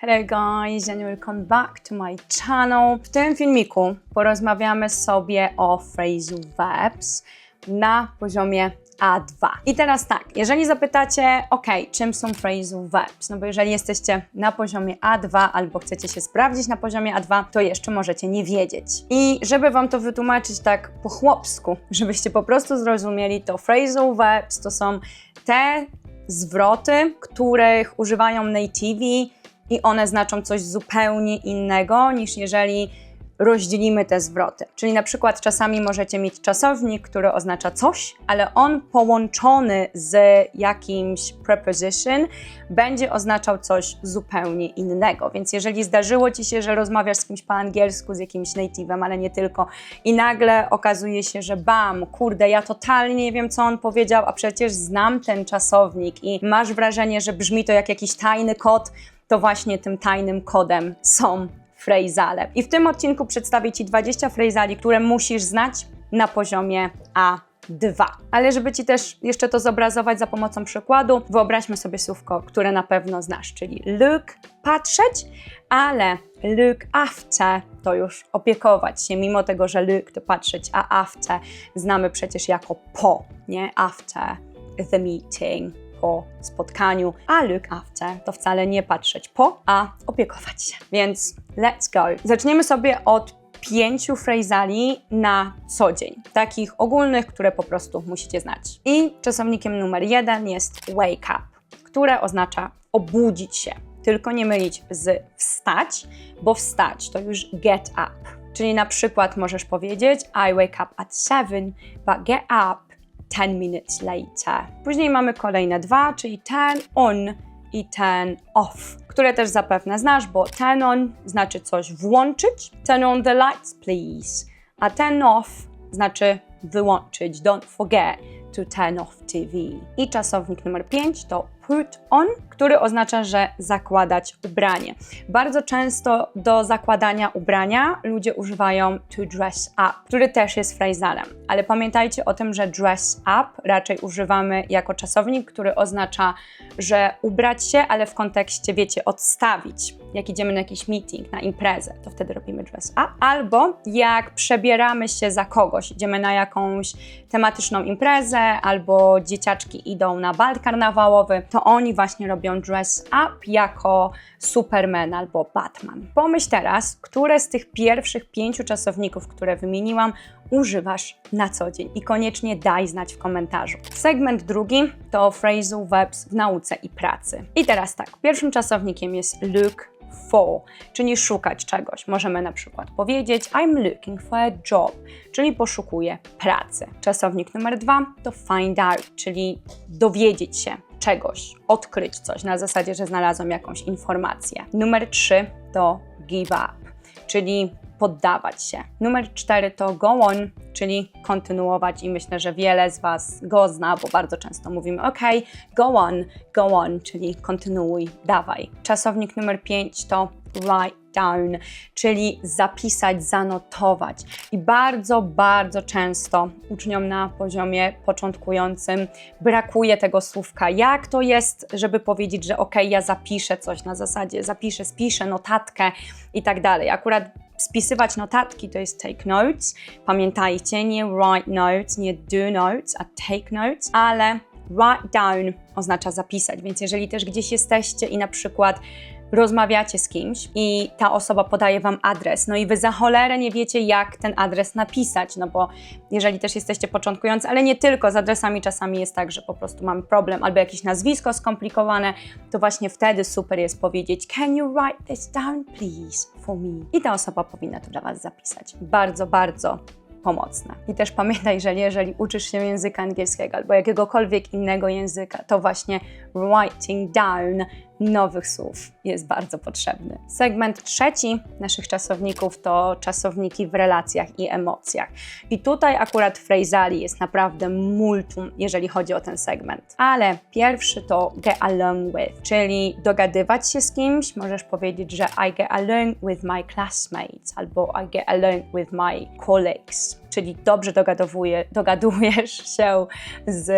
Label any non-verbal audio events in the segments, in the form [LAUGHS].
Hello guys and welcome back to my channel. W tym filmiku porozmawiamy sobie o phrasal verbs na poziomie A2. I teraz tak, jeżeli zapytacie, ok, czym są phrasal verbs? No bo jeżeli jesteście na poziomie A2 albo chcecie się sprawdzić na poziomie A2, to jeszcze możecie nie wiedzieć. I żeby wam to wytłumaczyć tak po chłopsku, żebyście po prostu zrozumieli, to phrasal verbs to są te zwroty, których używają nativi i one znaczą coś zupełnie innego niż jeżeli rozdzielimy te zwroty. Czyli na przykład czasami możecie mieć czasownik, który oznacza coś, ale on połączony z jakimś preposition będzie oznaczał coś zupełnie innego. Więc jeżeli zdarzyło Ci się, że rozmawiasz z kimś po angielsku, z jakimś native'em, ale nie tylko, i nagle okazuje się, że bam, kurde, ja totalnie nie wiem, co on powiedział, a przecież znam ten czasownik i masz wrażenie, że brzmi to jak jakiś tajny kod, to właśnie tym tajnym kodem są frejzale. I w tym odcinku przedstawię Ci 20 frejzali, które musisz znać na poziomie A2. Ale żeby Ci też jeszcze to zobrazować za pomocą przykładu, wyobraźmy sobie słówko, które na pewno znasz, czyli look, patrzeć, ale look after to już opiekować się, mimo tego, że look to patrzeć, a after znamy przecież jako po, nie? After the meeting, po spotkaniu, a look after to wcale nie patrzeć po, a opiekować się. Więc let's go. Zaczniemy sobie od pięciu frezali na co dzień, takich ogólnych, które po prostu musicie znać. I czasownikiem numer jeden jest wake up, które oznacza obudzić się. Tylko nie mylić z wstać, bo wstać to już get up. Czyli na przykład możesz powiedzieć I wake up at 7, but get up 10 minutes later. Później mamy kolejne dwa, czyli turn on i turn off, które też zapewne znasz, bo turn on znaczy coś włączyć, turn on the lights please, a turn off znaczy wyłączyć, don't forget to turn off TV. I czasownik numer 5 to put on, który oznacza, że zakładać ubranie. Bardzo często do zakładania ubrania ludzie używają to dress up, który też jest frazalem. Ale pamiętajcie o tym, że dress up raczej używamy jako czasownik, który oznacza, że ubrać się, ale w kontekście, wiecie, odstawić. Jak idziemy na jakiś meeting, na imprezę, to wtedy robimy dress up. Albo jak przebieramy się za kogoś, idziemy na jakąś tematyczną imprezę, albo dzieciaczki idą na bal karnawałowy, to oni właśnie robią dress up jako Superman albo Batman. Pomyśl teraz, które z tych pierwszych pięciu czasowników, które wymieniłam, używasz na co dzień i koniecznie daj znać w komentarzu. Segment drugi to phrasal verbs w nauce i pracy. I teraz tak, pierwszym czasownikiem jest look for, czyli szukać czegoś. Możemy na przykład powiedzieć I'm looking for a job, czyli poszukuję pracy. Czasownik numer dwa to find out, czyli dowiedzieć się czegoś, odkryć coś na zasadzie, że znalazłam jakąś informację. Numer trzy to give up, czyli poddawać się. Numer cztery to go on, czyli kontynuować i myślę, że wiele z Was go zna, bo bardzo często mówimy ok, go on, go on, czyli kontynuuj, dawaj. Czasownik numer pięć to write down, czyli zapisać, zanotować. I bardzo, bardzo często uczniom na poziomie początkującym brakuje tego słówka. Jak to jest, żeby powiedzieć, że ok, ja zapiszę coś na zasadzie, zapiszę, spiszę notatkę i tak dalej. Akurat spisywać notatki to jest take notes. Pamiętajcie, nie write notes, nie do notes, a take notes, ale write down oznacza zapisać. Więc jeżeli też gdzieś jesteście i na przykład rozmawiacie z kimś i ta osoba podaje wam adres, no i wy za cholerę nie wiecie, jak ten adres napisać, no bo jeżeli też jesteście początkujący, ale nie tylko, z adresami czasami jest tak, że po prostu mamy problem albo jakieś nazwisko skomplikowane, to właśnie wtedy super jest powiedzieć Can you write this down please for me? I ta osoba powinna to dla was zapisać. Bardzo, bardzo pomocne. I też pamiętaj, że jeżeli uczysz się języka angielskiego albo jakiegokolwiek innego języka, to właśnie writing down nowych słów jest bardzo potrzebny. Segment trzeci naszych czasowników to czasowniki w relacjach i emocjach. I tutaj akurat phrasali jest naprawdę multum, jeżeli chodzi o ten segment. Ale pierwszy to get along with, czyli dogadywać się z kimś. Możesz powiedzieć, że I get along with my classmates albo I get along with my colleagues. Czyli dobrze dogadujesz się z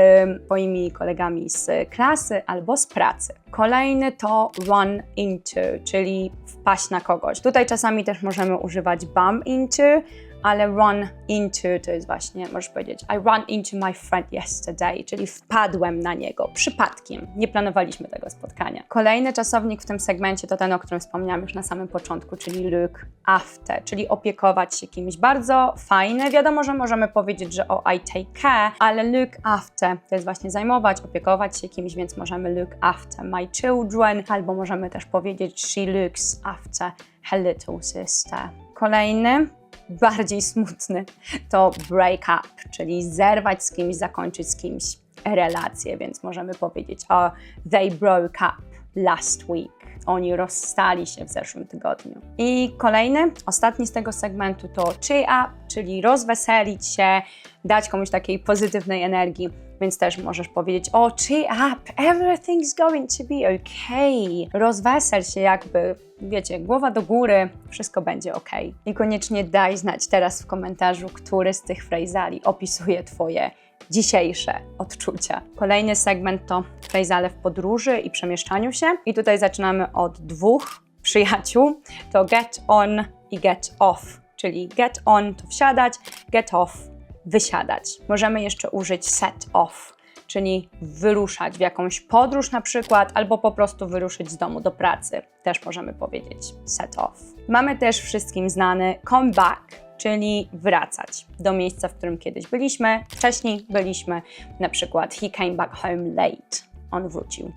twoimi kolegami z klasy albo z pracy. Kolejny to run into, czyli wpaść na kogoś. Tutaj czasami też możemy używać bump into, ale run into to jest właśnie, możesz powiedzieć, I run into my friend yesterday, czyli wpadłem na niego przypadkiem. Nie planowaliśmy tego spotkania. Kolejny czasownik w tym segmencie to ten, o którym wspomniałam już na samym początku, czyli look after, czyli opiekować się kimś. Bardzo fajne. Wiadomo, że możemy powiedzieć, że o I take care, ale look after to jest właśnie zajmować, opiekować się kimś, więc możemy look after my children, albo możemy też powiedzieć she looks after her little sister. Kolejny bardziej smutny, to break up, czyli zerwać z kimś, zakończyć z kimś relację, więc możemy powiedzieć o they broke up last week. Oni rozstali się w zeszłym tygodniu. I kolejny, ostatni z tego segmentu to cheer up, czyli rozweselić się, dać komuś takiej pozytywnej energii. Więc też możesz powiedzieć, o cheer up, everything's going to be okay. Rozwesel się jakby, wiecie, głowa do góry, wszystko będzie ok. I koniecznie daj znać teraz w komentarzu, który z tych frejzali opisuje Twoje dzisiejsze odczucia. Kolejny segment to frejzale w podróży i przemieszczaniu się. I tutaj zaczynamy od dwóch przyjaciół. To get on i get off. Czyli get on to wsiadać, get off wysiadać. Możemy jeszcze użyć set off, czyli wyruszać w jakąś podróż na przykład, albo po prostu wyruszyć z domu do pracy. Też możemy powiedzieć set off. Mamy też wszystkim znany come back, czyli wracać do miejsca, w którym kiedyś byliśmy. Wcześniej byliśmy, na przykład he came back home late. On wrócił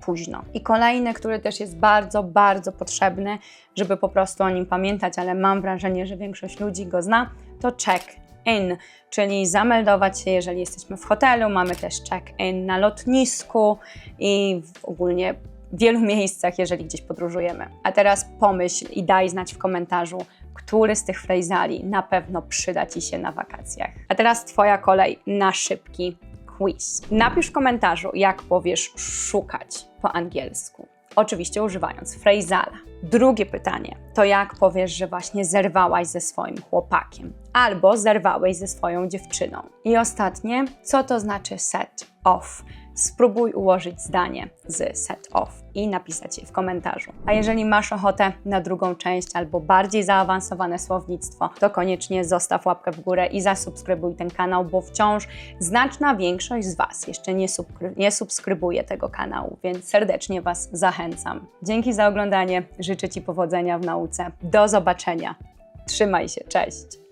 późno. I kolejny, który też jest bardzo, bardzo potrzebny, żeby po prostu o nim pamiętać, ale mam wrażenie, że większość ludzi go zna, to check in, czyli zameldować się, jeżeli jesteśmy w hotelu. Mamy też check-in na lotnisku i w ogólnie w wielu [LAUGHS] miejscach, jeżeli gdzieś podróżujemy. A teraz pomyśl i daj znać w komentarzu, który z tych frejzali na pewno przyda Ci się na wakacjach. A teraz Twoja kolej na szybki quiz. Napisz w komentarzu, jak powiesz szukać po angielsku. Oczywiście używając frejzala. Drugie pytanie to jak powiesz, że właśnie zerwałaś ze swoim chłopakiem albo zerwałeś ze swoją dziewczyną. I ostatnie, co to znaczy set off? Spróbuj ułożyć zdanie z set off i napisać je w komentarzu. A jeżeli masz ochotę na drugą część albo bardziej zaawansowane słownictwo, to koniecznie zostaw łapkę w górę i zasubskrybuj ten kanał, bo wciąż znaczna większość z Was jeszcze nie, nie subskrybuje tego kanału, więc serdecznie Was zachęcam. Dzięki za oglądanie, życzę Ci powodzenia w nauce. Do zobaczenia. Trzymaj się, cześć!